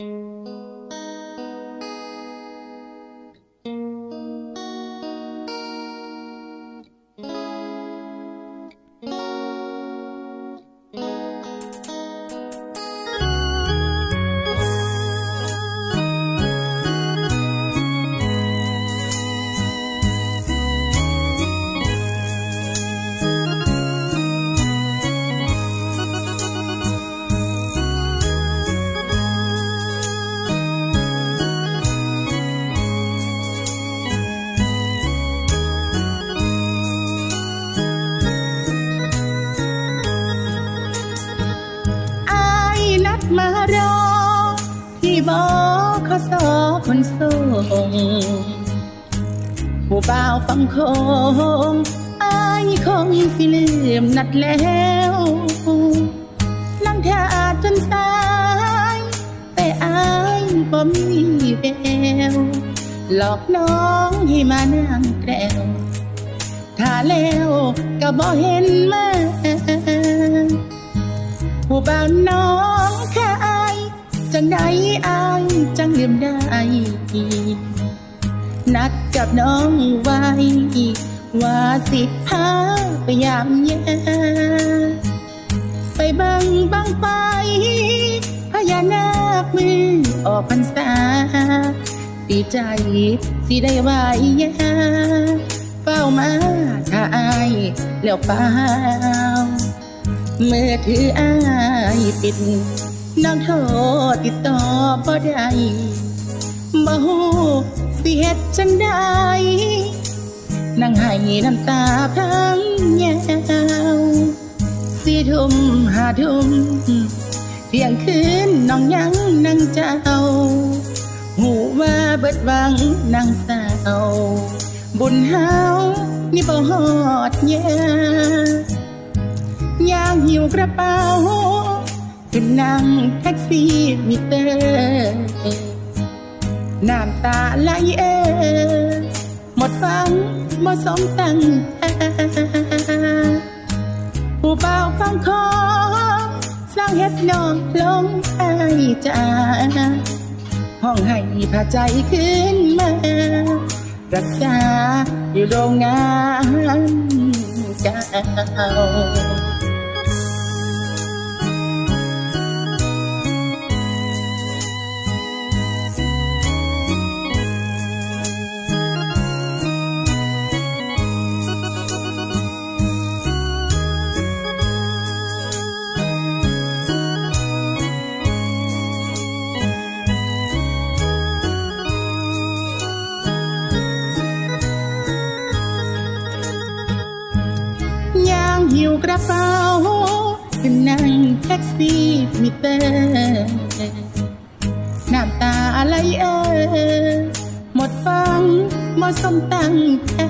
อ คนส่งผู้บ่าวฟังคงอายคงสิลืมนัดแล้วนั่งท่าจนสายแต่อายบ่มีแววหลอกน้องให้มานั่งแกล้วถ้าแล้วก็บ่เห็นมาผู้บ่าวน้องแค่อา จังใดอายจังลืมได้ นัดกับน้องไว้ว่าสิพาไปยามแย่ไปบังบังไปพญานาคมือออกพรรษาดีใจสิได้ไหวย่เฝ้ามาถ้าอายแล้วเปล่าเมื่อถืออายปิด น้องโทษติดต่อบ่ได้บ่ฮู้สิเฮ็ดจังใดนั่งให้น้ำตาพังยาวสี่ทุ่มห้าทุ่มเที่ยงคืนน้องยังนั่งเจ้าหูว่าเบิดวังนางสาวบุญเฮานี่บ่ฮอดแย่ย่างหิวกระเป๋า ขึ้นนั่งแท็กซี่มิเตอร์น้ำตาไหลเออหมดฟังบ่สมตั้งผู้เบาฟังคอสร้างเฮ็ดน้องลงไอจ้าห้องให้พาใจขึ้นมา รักษาอยู่โรงงานเก่า วกระเป๋าขึ้นนั่งแท็กซี่มิเตอร์น้ำตาอะไหลเออหมดฟังหมดสมตั้งแท้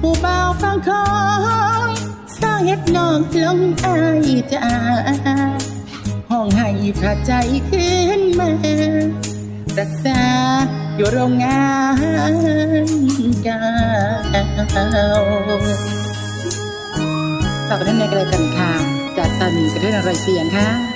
ผู้บ่าวฟังคอยสร้างเฮ็ดน้องลงอายจ้าห้องให้พาใจขึ้นมารักษาอยู่โรงงานเก่า ฝากกันในกระไรกันค่ะจากตานีกระเทศอะไรเสียงค่ะ